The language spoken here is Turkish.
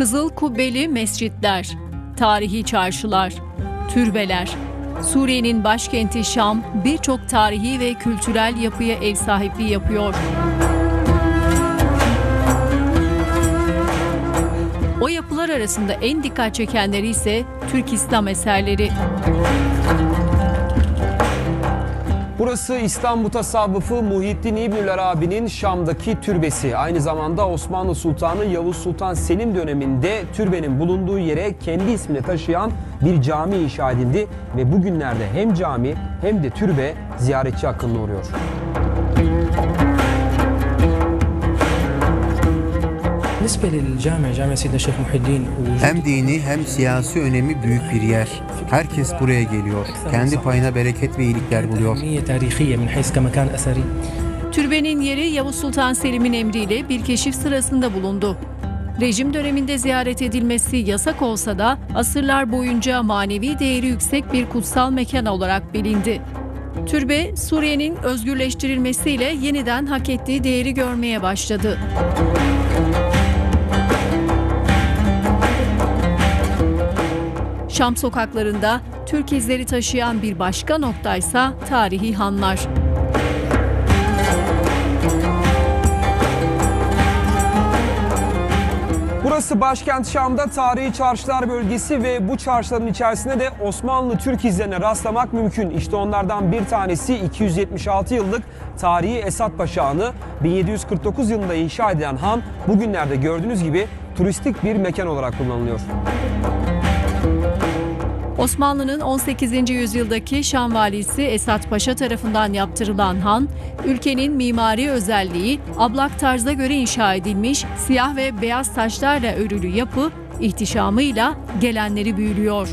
Kızıl kubbeli mescitler, tarihi çarşılar, türbeler, Suriye'nin başkenti Şam birçok tarihi ve kültürel yapıya ev sahipliği yapıyor. O yapılar arasında en dikkat çekenleri ise Türk İslam eserleri. Burası İslam mutasavvıfı Muhyiddin İbnül Arabi'nin Şam'daki türbesi. Aynı zamanda Osmanlı Sultanı Yavuz Sultan Selim döneminde türbenin bulunduğu yere kendi ismini taşıyan bir cami inşa edildi ve bugünlerde hem cami hem de türbe ziyaretçi akınına uğruyor. Hem dini hem siyasi önemi büyük bir yer. Herkes buraya geliyor. Kendi payına bereket ve iyilikler buluyor. Türbenin yeri Yavuz Sultan Selim'in emriyle bir keşif sırasında bulundu. Rejim döneminde ziyaret edilmesi yasak olsa da asırlar boyunca manevi değeri yüksek bir kutsal mekan olarak bilindi. Türbe Suriye'nin özgürleştirilmesiyle yeniden hak ettiği değeri görmeye başladı. Şam sokaklarında Türk izleri taşıyan bir başka noktaysa tarihi hanlar. Burası başkent Şam'da tarihi çarşılar bölgesi ve bu çarşıların içerisinde de Osmanlı Türk izlerine rastlamak mümkün. İşte onlardan bir tanesi 276 yıllık tarihi Esat Paşa Hanı. 1749 yılında inşa edilen han bugünlerde gördüğünüz gibi turistik bir mekan olarak kullanılıyor. Osmanlı'nın 18. yüzyıldaki Şam valisi Esat Paşa tarafından yaptırılan han, ülkenin mimari özelliği ablak tarza göre inşa edilmiş siyah ve beyaz taşlarla örülü yapı ihtişamıyla gelenleri büyülüyor.